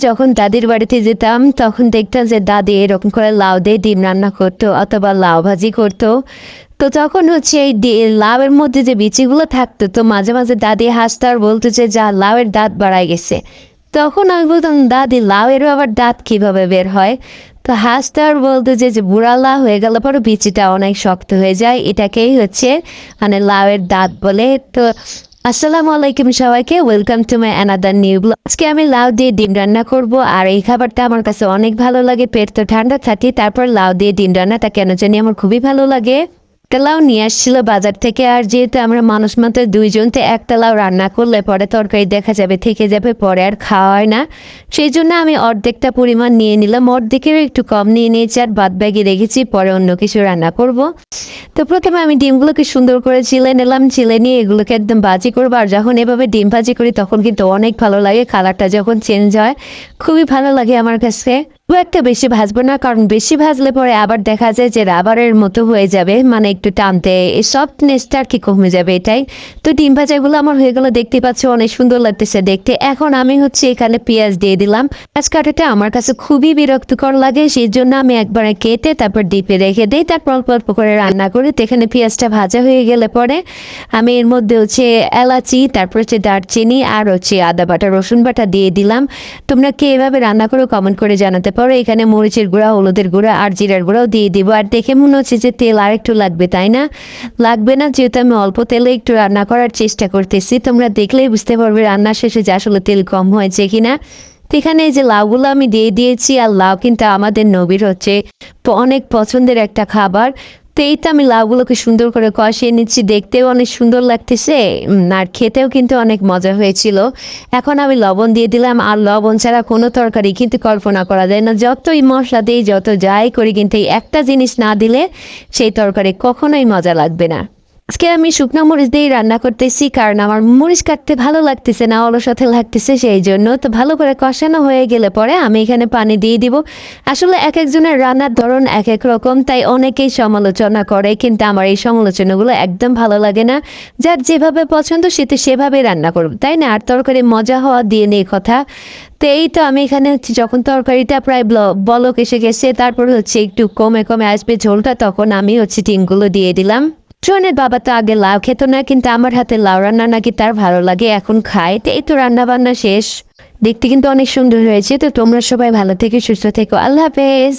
যখন দাদির বাড়িতে যেতাম, তখন দেখতাম যে দাদি এরকম করে লাউ দিয়ে ডিম রান্না করতো অথবা লাউ ভাজি করতো। তো তখন হচ্ছে এই লাউয়ের মধ্যে যে বিচিগুলো থাকতো, তো মাঝে মাঝে দাদি হাসতো আর বলতো যে, যা, লাউয়ের দাঁত বাড়ায় গেছে। তখন আমি বলতাম, দাদি লাউয়েরও আবার দাঁত কীভাবে বের হয়? তো হাসতো আর বলতো যে যে বুড়া লাউ হয়ে গেল পরে বিচিটা অনেক শক্ত হয়ে যায়। এটাকেই হচ্ছে মানে লাউয়ের দাঁত বলে। তো আসসালামু আলাইকুম সবাইকে welcome to my another new blog আজকে আমি লাউ দিয়ে ডিম রান্না করব, আর এই খাবারটা আমার কাছে অনেক ভালো লাগে, পেট তো ঠান্ডা থাকি তারপর লাউ দিয়ে ডিম রান্নাটা কেন জানি আমার খুবই ভালো লাগে। একটা নিয়ে আসছিল বাজার থেকে, আর যেহেতু আমরা মানুষ মাত্র দুইজন, তো একটা লাউ রান্না করলে পরে তরকারি দেখা যাবে, থেকে যাবে, পরে আর খাওয়া হয় না। সেই জন্য আমি অর্ধেকটা পরিমাণ নিয়ে নিলাম, অর্ধেকেরও একটু কম নিয়ে নিয়েছি, আর বাদ ব্যাগে রেখেছি, পরে অন্য কিছু রান্না করব। তো প্রথমে আমি ডিমগুলোকে সুন্দর করে চিলে নিলাম, চিলে নিয়ে এগুলোকে একদম ভাজি করব, আর যখন এভাবে ডিম ভাজি করি, তখন কিন্তু অনেক ভালো লাগে, কালারটা যখন চেঞ্জ হয়, খুবই ভালো লাগে আমার কাছে। খুব একটা বেশি ভাজবো না, কারণ বেশি ভাজলে পরে আবার দেখা যায় যে রাবারের মতো হয়ে যাবে মানে একটু টানতে, এই সফটনেসটা আর কি কমে যাবে এটাই। তো ডিম ভাজাগুলো আমার হয়ে গেলো, দেখতে পাচ্ছ অনেক সুন্দর লাগতেছে দেখতে। এখন আমি হচ্ছে এখানে পেঁয়াজ দিয়ে দিলাম। পেঁয়াজ কাটাটা আমার কাছে খুবই বিরক্তিকর লাগে সেই জন্য আমি একবারে কেটে তারপর ডিপে রেখে দিই, তারপর অল্প অল্প করে রান্না করি। তো এখানে পেঁয়াজটা ভাজা হয়ে গেলে পরে আমি এর মধ্যে হচ্ছে এলাচি, তারপর হচ্ছে দারচিনি, আর হচ্ছে আদা বাটা, রসুন বাটা দিয়ে দিলাম। তোমরা কে এভাবে রান্না করো কমেন্ট করে জানাতে পারো এখানে মরিচের গুঁড়া, হলুদের গুঁড়া আর জিরার গুঁড়াও দিয়ে দিব। আর দেখে মনে হচ্ছে যে তেল আর একটু লাগবে, তাই না? লাগবে না, যেহেতু আমি অল্প তেলে একটু রান্না করার চেষ্টা করতেছি। তোমরা দেখলেই বুঝতে পারবে রান্না শেষে যে আসলে তেল কম হয়েছে কিনা। এখানে এই যে লাউগুলো আমি দিয়ে দিয়েছি, আর লাউ কিন্তু আমাদের নবীর হচ্ছে অনেক পছন্দের একটা খাবার। তো এই তো আমি লাউগুলোকে সুন্দর করে কষিয়ে নিচ্ছি। দেখতেও অনেক সুন্দর লাগতেছে। আর খেতেও কিন্তু অনেক মজা হয়েছিল। এখন আমি লবণ দিয়ে দিলাম। আর লবণ ছাড়া কোনো তরকারি কিন্তু কল্পনা করা যায় না। যতই মশলা দিই, যত যাই করি, কিন্তু একটা জিনিস না দিলে সেই তরকারি কখনোই মজা লাগবে না। আজকে আমি শুকনো মরিচ দিয়েই রান্না করতেছি, কারণ আমার মরিচ কাটতে ভালো লাগতেছে না অলসতে লাগতেছে, সেই জন্য তো ভালো করে কষানো হয়ে গেলে পরে আমি এখানে পানি দিয়ে দিব। আসলে এক একজনের রান্নার ধরন এক এক রকম, তাই অনেকেই সমালোচনা করে, কিন্তু আমার এই সমালোচনাগুলো একদম ভালো লাগে না। যার যেভাবে পছন্দ, সে তো সেভাবে রান্না করব, তাই না? আর তরকারি মজা হওয়া দিয়ে নেই কথা। তো এই তো আমি এখানে হচ্ছে যখন তরকারিটা প্রায় ব্ল- বলক এসে গেছে, তারপর হচ্ছে একটু কমে কমে আসবে ঝোলটা, তখন আমি হচ্ছে ডিমগুলো দিয়ে দিলাম। জনের বাবা তো আগে লাউ খেত না, কিন্তু আমার হাতে লাউ রান্না নাকি তার ভালো লাগে, এখন খায়। তো, এই তো রান্না বান্না শেষ। দেখতে কিন্তু অনেক সুন্দর হয়েছে। তো তোমরা সবাই ভালো থেকে, সুস্থ থেকো। আল্লাহ হাফেজ।